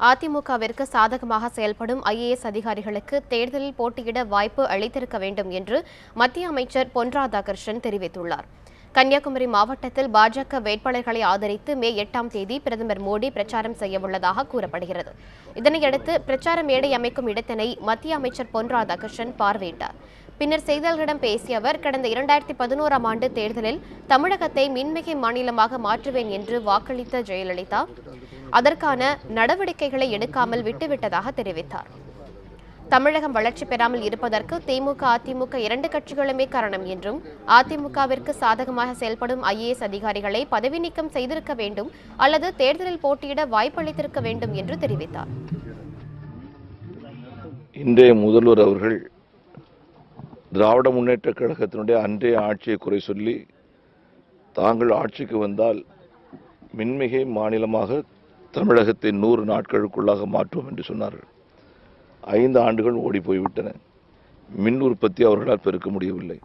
அதிமுகவிற்கு சாதகமாக செயல்படும் ஐஏஎஸ் அதிகாரிகளுக்கு தேர்தலில் போட்டியிட வாய்ப்பு அளித்திருக்க வேண்டும் என்று மத்திய அமைச்சர் பொன் ராதாகிருஷ்ணன் தெரிவித்துள்ளார். கன்னியாகுமரி மாவட்டத்தில் பாஜக வேட்பாளர்களை ஆதரித்து மே எட்டாம் தேதி பிரதமர் மோடி பிரச்சாரம் செய்யவுள்ளதாக கூறப்படுகிறது. இதனையடுத்து பிரச்சார மேடை அமைக்கும் இடத்தினை மத்திய அமைச்சர் பொன் ராதாகிருஷ்ணன் பார்வையிட்டார். பின்னர் செய்தியாளர்களிடம் பேசிய அவர் கடந்த இரண்டாயிரத்தி பதினோராம் ஆண்டு தேர்தலில் தமிழகத்தை மின்மிகை மாநிலமாக மாற்றுவேன் என்று வாக்களித்த ஜெயலலிதா அதற்கான நடவடிக்கைகளை எடுக்காமல் விட்டுவிட்டதாக தெரிவித்தார். தமிழகம் வளர்ச்சி பெறாமல் இருப்பதற்கு திமுக அதிமுக இரண்டு கட்சிகளுமே காரணம் என்றும் அதிமுகவிற்கு சாதகமாக செயல்படும் ஐஏஎஸ் அதிகாரிகளை பதவி நீக்கம் செய்திருக்க வேண்டும் அல்லது தேர்தலில் போட்டியிட வாய்ப்பளித்திருக்க வேண்டும் என்று தெரிவித்தார். இன்றைய முதல்வர் அவர்கள் திராவிட முன்னேற்ற கழகத்தினுடைய அன்றைய ஆட்சியை குறை சொல்லி தாங்கள் ஆட்சிக்கு வந்தால் மின்மிகை மாநிலமாக தமிழகத்தை நூறு நாட்களுக்குள்ளாக மாற்றுவோம் என்று சொன்னார்கள். ஐந்து ஆண்டுகள் ஓடி போய்விட்டன. மின் உற்பத்தி அவர்களால் பெருக்க முடியவில்லை.